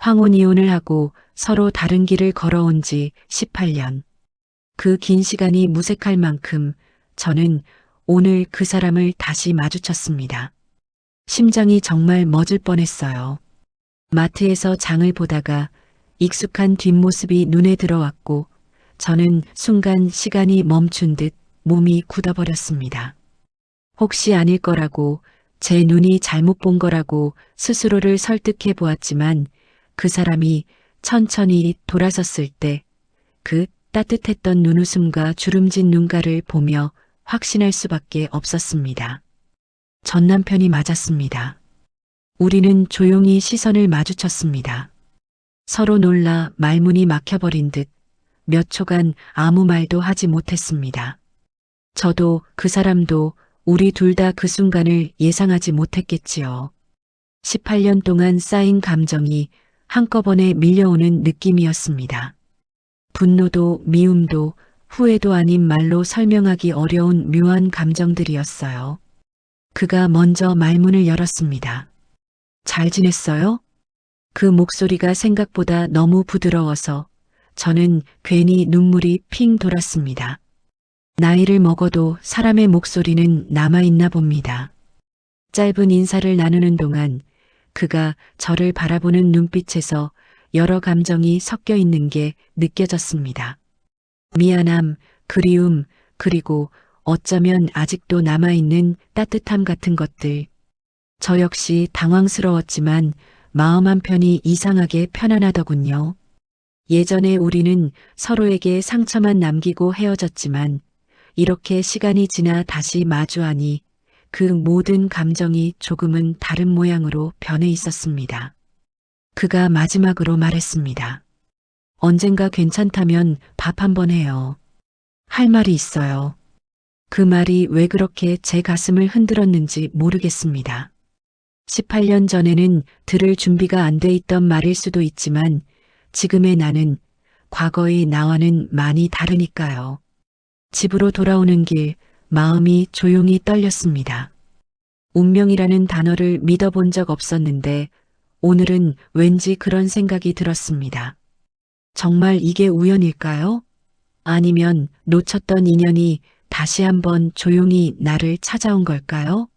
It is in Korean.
황혼 이혼을 하고 서로 다른 길을 걸어온 지 18년. 그 긴 시간이 무색할 만큼 저는 오늘 그 사람을 다시 마주쳤습니다. 심장이 정말 멎을 뻔했어요. 마트에서 장을 보다가 익숙한 뒷모습이 눈에 들어왔고 저는 순간 시간이 멈춘 듯 몸이 굳어버렸습니다. 혹시 아닐 거라고 제 눈이 잘못 본 거라고 스스로를 설득해 보았지만 그 사람이 천천히 돌아섰을 때 그 따뜻했던 눈웃음과 주름진 눈가를 보며 확신할 수밖에 없었습니다. 전 남편이 맞았습니다. 우리는 조용히 시선을 마주쳤습니다. 서로 놀라 말문이 막혀버린 듯 몇 초간 아무 말도 하지 못했습니다. 저도 그 사람도 우리 둘 다 그 순간을 예상하지 못했겠지요. 18년 동안 쌓인 감정이 한꺼번에 밀려오는 느낌이었습니다. 분노도 미움도 후회도 아닌 말로 설명하기 어려운 묘한 감정들이었어요. 그가 먼저 말문을 열었습니다. 잘 지냈어요? 그 목소리가 생각보다 너무 부드러워서 저는 괜히 눈물이 핑 돌았습니다. 나이를 먹어도 사람의 목소리는 남아있나 봅니다. 짧은 인사를 나누는 동안 그가 저를 바라보는 눈빛에서 여러 감정이 섞여 있는 게 느껴졌습니다. 미안함, 그리움, 그리고 어쩌면 아직도 남아있는 따뜻함 같은 것들. 저 역시 당황스러웠지만 마음 한편이 이상하게 편안하더군요. 예전에 우리는 서로에게 상처만 남기고 헤어졌지만 이렇게 시간이 지나 다시 마주하니 그 모든 감정이 조금은 다른 모양으로 변해 있었습니다. 그가 마지막으로 말했습니다. 언젠가 괜찮다면 밥 한 번 해요. 할 말이 있어요. 그 말이 왜 그렇게 제 가슴을 흔들었는지 모르겠습니다. 18년 전에는 들을 준비가 안 돼 있던 말일 수도 있지만 지금의 나는 과거의 나와는 많이 다르니까요. 집으로 돌아오는 길 마음이 조용히 떨렸습니다. 운명이라는 단어를 믿어본 적 없었는데 오늘은 왠지 그런 생각이 들었습니다. 정말 이게 우연일까요? 아니면 놓쳤던 인연이 다시 한번 조용히 나를 찾아온 걸까요?